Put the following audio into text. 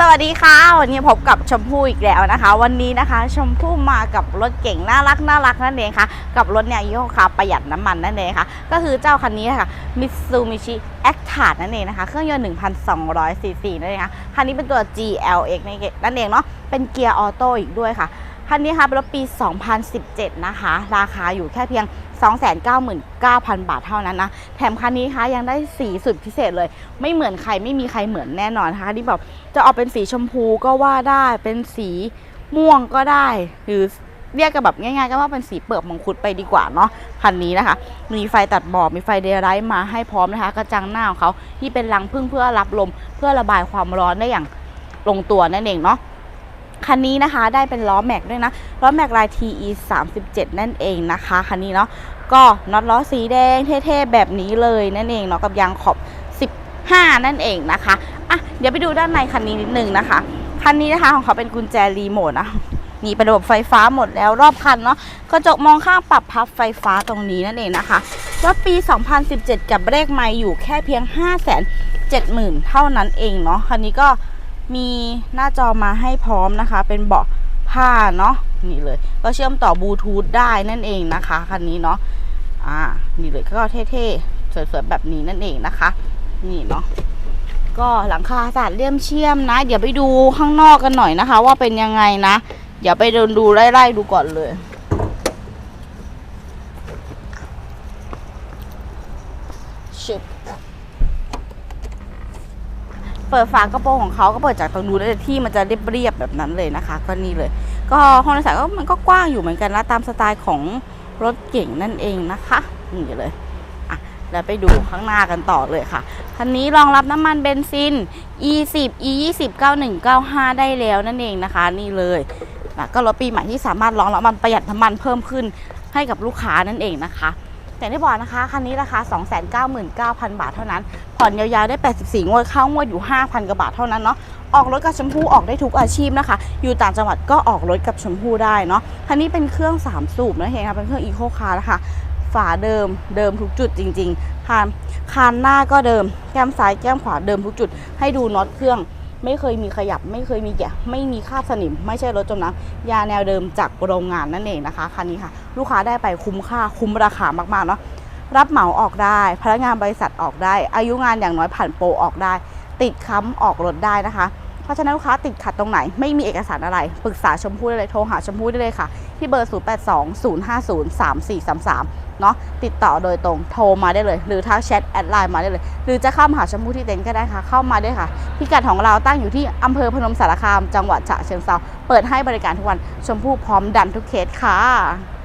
สวัสดีค่ะ วันนี้พบกับชมพู่อีกแล้วนะคะ วันนี้นะคะชมพู่มากับรถเก่งน่ารักน่ารักนั่นเองค่ะ กับรถเนี่ยยี่ห้อคาประหยัดน้ำมันนั่นเองค่ะ ก็คือเจ้าคันนี้ค่ะมิตซูมิชิแอคทานั่นเองนะคะ เครื่องยนต์1,200ซีซีนั่นเองค่ะคันนี้เป็นตัว GLX นั่นเองเนาะเป็นเกียร์ออโต้อีกด้วยค่ะ คันนี้ค่ะเป็นรถปี 2017 นะคะ ราคาอยู่แค่เพียง 299,000 บาทเท่านั้นนะ แถมคันนี้คะยังได้สีสุดพิเศษเลย ไม่เหมือนใครไม่มีใครเหมือนแน่นอนนะคะที่แบบจะออกเป็นสีชมพูก็ว่าได้เป็นสีม่วงก็ได้ หรือเรียกกันแบบง่ายๆก็ว่าเป็นสีเปลือกมังคุดไปดีกว่าเนาะคันนี้นะคะ มีไฟตัดหมอกมีไฟเดย์ไรท์มาให้พร้อมนะคะ กระจังหน้าของเขาที่เป็นรังพึ่งเพื่อรับลมเพื่อระบายความร้อนได้อย่างลงตัวนั่นเองเนาะ คันนี้นะคะได้เป็นล้อแม็กด้วยนะล้อแม็กลาย TE 37 นั่นเองนะคะ คันนี้เนาะก็น็อตล้อสีแดงเท่ๆแบบนี้เลยนั่นเองเนาะกับยางขอบ 15 นั่นเองนะคะอะเดี๋ยวไปดูด้านในคันนี้นิดนึงนะคะ คันนี้นะคะของเขาเป็นกุญแจรีโมทนะนี่เป็นระบบไฟฟ้าหมดแล้วรอบคันเนาะกระจกมองข้างปรับพับไฟฟ้าตรงนี้นั่นเองนะคะรถปี 2017 กับเลขไม่อยู่แค่เพียง 5 7 0 0 0 0 เท่านั้นเองเนาะคันนี้ก็ มีหน้าจอมาให้พร้อมนะคะ เป็นเบาะผ้าเนาะนี่เลย ก็เชื่อมต่อบลูทูธได้นั่นเองนะคะคันนี้เนาะอ่านี่เลยก็เท่ๆสวยๆแบบนี้นั่นเองนะคะ นี่เนาะก็หลังคาสาดเลี่ยมเชี่ยมนะ เดี๋ยวไปดูข้างนอกกันหน่อยนะคะ ว่าเป็นยังไงนะ เดี๋ยวไปเดินดูไล่ๆดูก่อนเลยชิบ เปิดฝากระโปรงของเขาก็เปิดจากตรงนู้นได้เลยที่มันจะเรียบๆแบบนั้นเลยนะคะ ก็นี่เลย ก็ห้องโดยสารก็มันก็กว้างอยู่เหมือนกันนะตามสไตล์ของรถเก่งนั่นเองนะคะนี่เลยอะแล้วไปดูข้างหน้ากันต่อเลยค่ะคันนี้รองรับน้ำมันเบนซิน E10 E20 9195 ได้แล้วนั่นเองนะคะ นี่เลยนะก็รถปีใหม่ที่สามารถรองรับมันประหยัดน้ำมันเพิ่มขึ้นให้กับลูกค้านั่นเองนะคะ แต่ที่บอกนะคะคันนี้ราคา 299,000 บาทเท่านั้น ผ่อนยาวๆได้ 84 งวดเข้างวดอยู่ 5,000กว่าบาทเท่านั้นเนาะออกรถกับชมพู่ออกได้ทุกอาชีพนะคะ อยู่ต่างจังหวัดก็ออกรถกับชมพู่ได้เนาะคันนี้เป็นเครื่อง 3 สูบนะเฮงค่ะเป็นเครื่องอีโคคาร์นะคะฝาเดิมเดิมทุกจุดจริง ๆ คานคานหน้าก็เดิม แก้มซ้ายแก้มขวาเดิมทุกจุด ให้ดูน็อตเครื่อง ไม่เคยมีขยับไม่เคยมีแกะไม่มีคราบสนิม ไม่ใช่รถจมน้ำยาแนวเดิมจากโรงงานนั่นเองนะคะคันนี้ค่ะ ลูกค้าได้ไปคุ้มค่าคุ้มราคามากๆเนาะรับเหมาออกได้พนักงานบริษัทออกได้ อายุงานอย่างน้อยผ่านโปรออกได้ ติดค้ำออกรถได้นะคะ เพราะฉะนั้นลูกค้าติดขัดตรงไหน ไม่มีเอกสารอะไร ปรึกษาชมพู่ได้เลย โทรหาชมพู่ได้เลยค่ะ ที่เบอร์ 0820503433 เนาะติดต่อโดยตรงโทรมาได้เลย หรือทักแชทแอดไลน์มาได้เลย หรือจะเข้ามาหาชมพู่ที่เต็นท์ก็ได้ค่ะ เข้ามาได้ค่ะ พิกัดของเราตั้งอยู่ที่อำเภอพนมสารคาม จังหวัดฉะเชิงเทราเปิดให้บริการทุกวันชมพู่พร้อมดันทุกเคสค่ะ